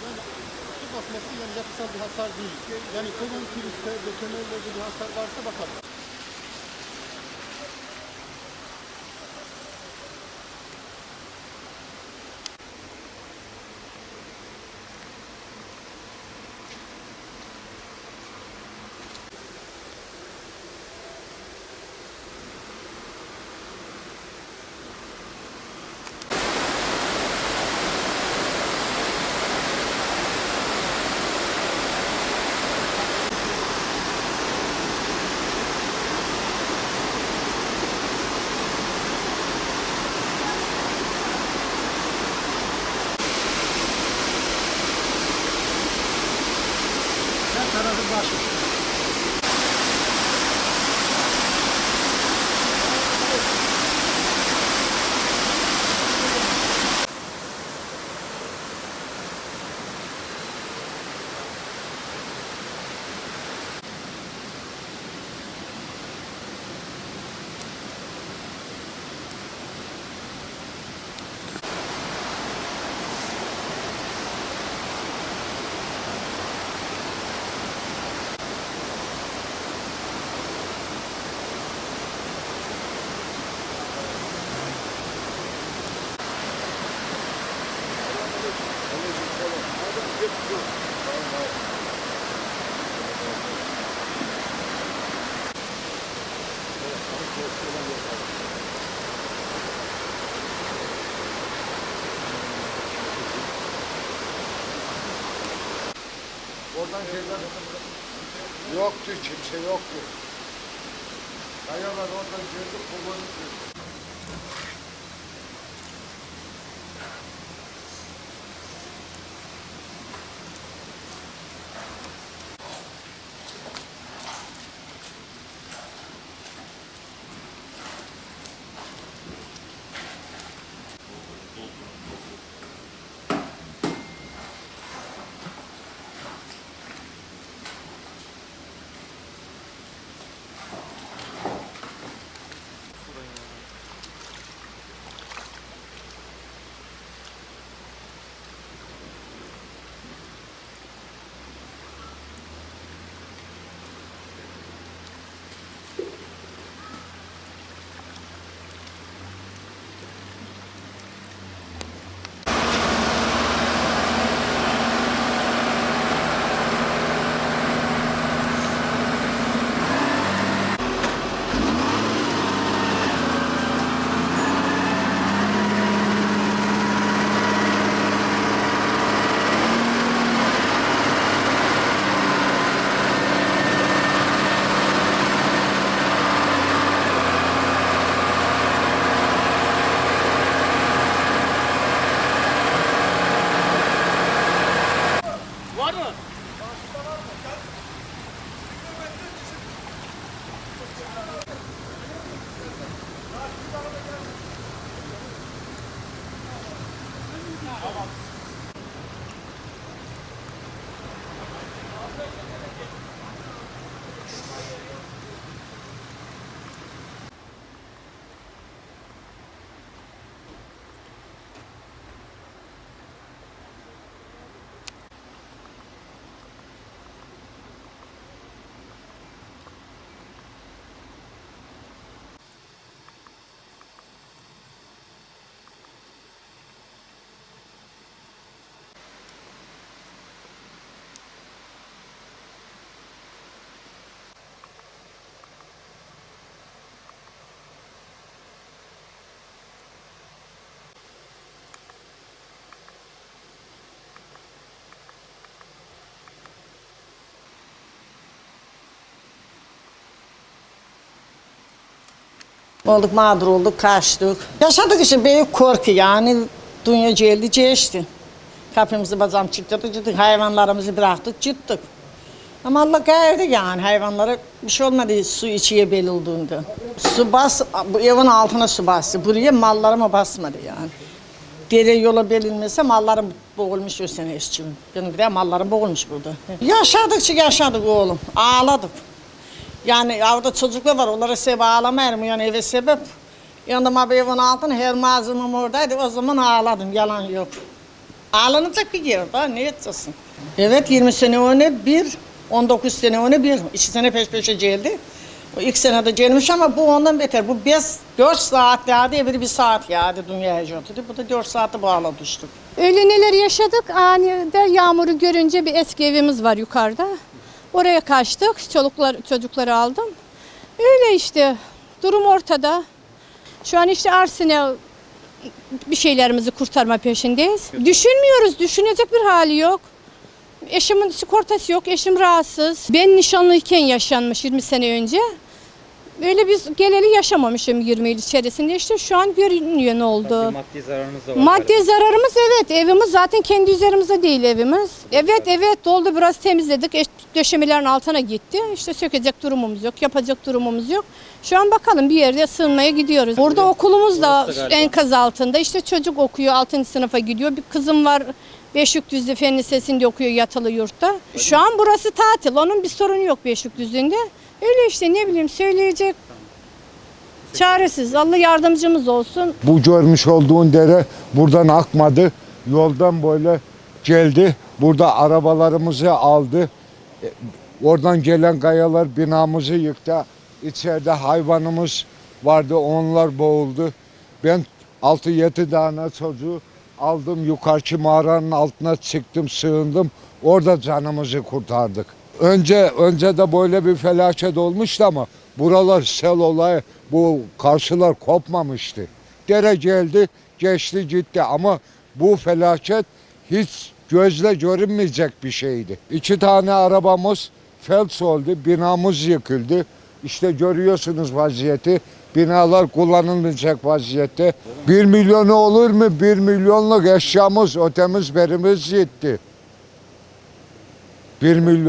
Yani su basması yani yapısal bir hasar değil. Yani kolon kemerle ilgili bir hasar varsa bakalım. Oradan şeyler yoktu, kimse yoktu. Kayalar oradan girdi, kullanıp Var Olduk mağdur olduk, kaçtık. Yaşadık işte büyük korku yani. Dünya geldi geçti. Kapımızı bacam çıktı, gittik hayvanlarımızı bıraktık, gittik. Ama Allah gayerdi yani hayvanlara bir şey olmadı su içiye belirldiğinde. Su bas, bu evin altına su bastı. Buraya mallarıma basmadı yani. Dere yola belinmese mallarım boğulmuş o sene eşçim. Benim de mallarım boğulmuş burada. Yaşadıkça yaşadık oğlum, ağladık. Yani orada çocuklar var, onlara sebep ağlamayarım yani eve sebep. Yanıma bir evin altına her malzemem oradaydı, o zaman ağladım, yalan yok. Ağlanacak bir yer daha ne edeceksin? Evet 20 sene öne bir, 19 sene öne bir. İki sene peş peşe geldi. O ilk senede gelmiş ama bu ondan beter. Bu 5, 4 saat yağdı, öbürü bir saat yağdı dünyaya götürdü. Bu da 4 saate bağla düştük. Öyle neler yaşadık. Anide yağmuru görünce bir eski evimiz var yukarıda. Oraya kaçtık. Çoluklar, çocukları aldım. Öyle işte. Durum ortada. Şu an işte Arsen'e bir şeylerimizi kurtarma peşindeyiz. Düşünmüyoruz. Düşünecek bir hali yok. Eşimin sigortası yok. Eşim rahatsız. Ben nişanlıyken yaşanmış 20 sene önce. Öyle biz geleli yaşamamışım 20 yıl içerisinde. İşte şu an görünüyor ne oldu. Maddi zararınız da var. Maddi zararımız evet evimiz zaten kendi üzerimize değil evimiz. Evet evet doldu biraz temizledik eş- döşemelerin altına gitti. İşte sökecek durumumuz yok yapacak durumumuz yok. Şu an bakalım bir yerde sığınmaya gidiyoruz. Burada okulumuz da Burası galiba. enkaz altında işte çocuk okuyor 6. sınıfa gidiyor. Bir kızım var Beşikdüzlü Fen Lisesi'nde okuyor yatılı yurtta. Şu an burası tatil onun bir sorunu yok Beşikdüzü'nde. Öyle işte ne bileyim söyleyecek çaresiz Allah yardımcımız olsun. Bu görmüş olduğun dere buradan akmadı. Yoldan böyle geldi. Burada arabalarımızı aldı. E, Oradan gelen kayalar binamızı yıktı. İçeride hayvanımız vardı. Onlar boğuldu. Ben 6-7 tane çocuğu aldım. Yukarıki mağaranın altına çıktım, sığındım. Orada canımızı kurtardık. Önce önce de böyle bir felaket olmuştu ama buralar sel olayı bu karşılar kopmamıştı. Dere geldi, geçti gitti ama bu felaket hiç gözle görünmeyecek bir şeydi. İki tane arabamız felç oldu, binamız yıkıldı. İşte görüyorsunuz vaziyeti. Binalar kullanılmayacak vaziyette. Bir milyonu olur mu? Bir milyonluk eşyamız, ötemiz berimiz gitti. Bir milyon.